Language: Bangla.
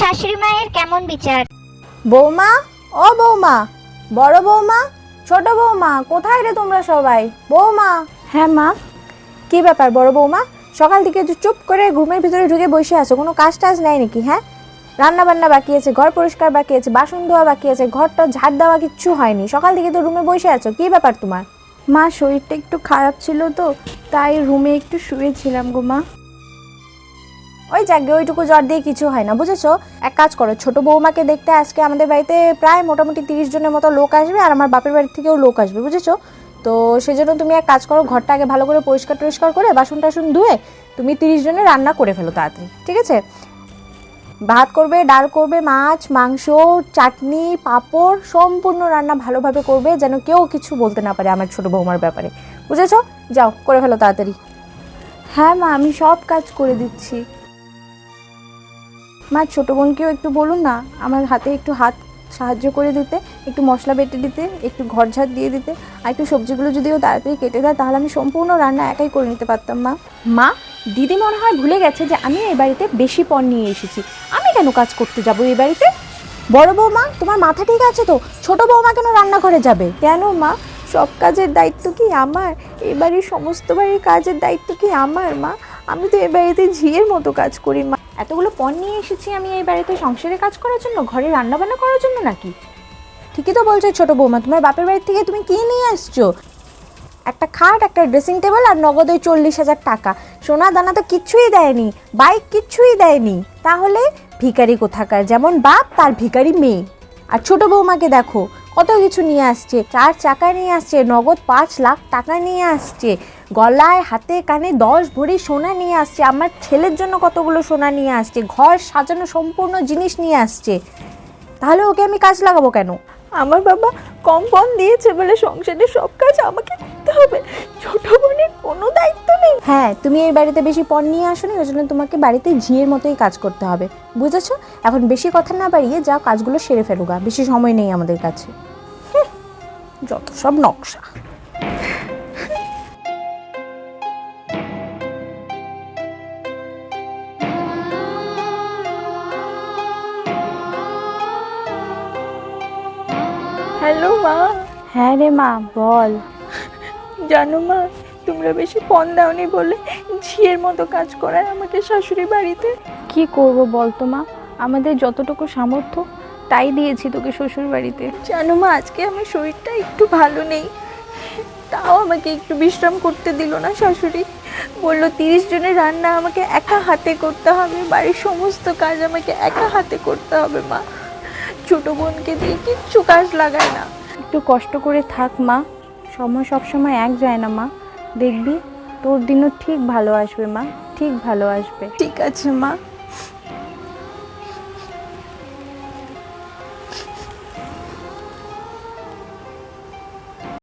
শাশুড়ি মায়ের কেমন বিচার? বৌমা? ও বৌমা। বড় বৌমা? ছোট বৌমা? কোথায় রে তোমরা সবাই? বৌমা। হ্যাঁ মা। কি ব্যাপার বড় বৌমা? সকাল থেকে যে চুপ করে ঘুমের ভিতরে ঢুকে বসে আছো। কোনো কাজ টাজ নেই নাকি হ্যাঁ? রান্না বান্না বাকি আছে ঘর পরিষ্কার বাকি আছে বাসন ধোয়া বাকি আছে ঘরটা ঝাড় দেওয়া কিচ্ছু হয়নি। সকাল থেকে তো রুমে বসে আছো। কি ব্যাপার তোমার? মা শরীরটা একটু খারাপ ছিল তো তাই রুমে একটু শুয়েছিলাম গো মা। ওই জাগে, ওইটুকু জ্বর দিয়ে কিছু হয় না, বুঝেছ? এক কাজ করো, ছোট বৌমাকে দেখতে আজকে আমাদের বাড়িতে প্রায় মোটামুটি তিরিশ জনের মতো লোক আসবে আর আমার বাপের বাড়ি থেকেও লোক আসবে, বুঝেছ? তো সেজন্য তুমি এক কাজ করো ঘরটা আগে ভালো করে পরিষ্কার টরিষ্কার করে বাসন টাসন ধুয়ে তুমি তিরিশ জনের রান্না করে ফেলো তাড়াতাড়ি, ঠিক আছে? ভাত করবে, ডাল করবে, মাছ, মাংস, চাটনি, পাঁপড়, সম্পূর্ণ রান্না ভালোভাবে করবে যেন কেউ কিছু বলতে না পারে আমার ছোট বৌমার ব্যাপারে, বুঝেছ? যাও, করে ফেলো তাড়াতাড়ি। হ্যাঁ মা, আমি সব কাজ করে দিচ্ছি। মা ছোটো বোনকেও একটু বলুন না আমার হাতে একটু হাত সাহায্য করে দিতে একটু মশলা বেটে দিতে একটু ঘর ঝাড় দিয়ে দিতে আর একটু সবজিগুলো যদিও তাড়াতাড়ি কেটে দেয় তাহলে আমি সম্পূর্ণ রান্না একাই করে নিতে পারতাম মা। মা দিদি মনে হয় ভুলে গেছে যে আমি এই বাড়িতে বেশি পণ নিয়ে এসেছি। আমি কেন কাজ করতে যাব এই বাড়িতে? বড় বৌমা তোমার মাথা ঠিক আছে তো? ছোট বৌমা কেন রান্নাঘরে যাবে? কেন মা? সব কাজের দায়িত্ব কি আমার? এবারে সমস্ত বাড়ির কাজের দায়িত্ব কি আমার মা? আমি তো এ বাড়িতে ঝিয়ের মতো কাজ করি, মা। এতগুলো পণ নিয়ে এসেছি আমি এই বাড়িতে সংসারে কাজ করার জন্য, ঘরে রান্নাবান্না করার জন্য নাকি? ঠিকই তো বলছো ছোট বৌমা, তোমার বাপের বাড়ি থেকে তুমি কি নিয়ে আসছো? একটা খাট, একটা ড্রেসিং টেবিল আর নগদ চল্লিশ হাজার টাকা। সোনা দানা তো কিচ্ছুই দেয়নি, বাইক কিচ্ছুই দেয়নি। তাহলে ভিখারি কোথাকার? যেমন বাপ, তার ভিখারি মেয়ে। আর ছোট বৌমাকে দেখো কত কিছু নিয়ে আসছে? চার চাকা নিয়ে আসছে নগদ পাঁচ লাখ টাকা নিয়ে আসছে গলায় হাতে কানে দশ ভরি সোনা নিয়ে আসছে আমার ছেলের জন্য কতগুলো সোনা নিয়ে আসছে ঘর সাজানো সম্পূর্ণ জিনিস নিয়ে আসছে। তাহলে ওকে আমি কাজ লাগাবো কেন? আমার বাবা কম কম দিয়েছে বলে সংসারের সব কাজ আমাকে করতে হবে। ছোট বোনের কোনো দায়িত্ব নেই। হ্যাঁ তুমি এই বাড়িতে বেশি পণ নিয়ে আসোনি ওই জন্য তোমাকে বাড়িতে ঝিয়ের মতোই কাজ করতে হবে। বুঝেছ? এখন বেশি কথা না বাড়িয়ে যা কাজগুলো সেরে ফেলুগা বেশি সময় নেই আমাদের কাছে। যত সব নকশা। হ্যালো মা। হ্যাঁ রে মা বল। জানো মা তোমরা বেশি পণ দাওনি বলে ঝিয়ের মতো কাজ করায় আমাকে শাশুড়ি বাড়িতে। কি করব বল তো মা? আমাদের যতটুকু সামর্থ্য তাই দিয়েছি তোকে শ্বশুর বাড়িতে জানো মা আজকে আমার শরীরটা একটু ভালো নেই। তাও আমাকে একটু বিশ্রাম করতে দিল না শাশুড়ি। বলল তিরিশ জনের রান্না আমাকে একা হাতে করতে হবে। বাড়ির সমস্ত কাজ আমাকে একা হাতে করতে হবে মা। ছোট বোনকে দিয়ে কিচ্ছু কাজ লাগায় না। একটু কষ্ট করে থাক মা। সময় সব সময় এক যায় না মা। দেখবি তোর দিনও ঠিক ভালো আসবে মা। ঠিক ভালো আসবে। ঠিক আছে মা।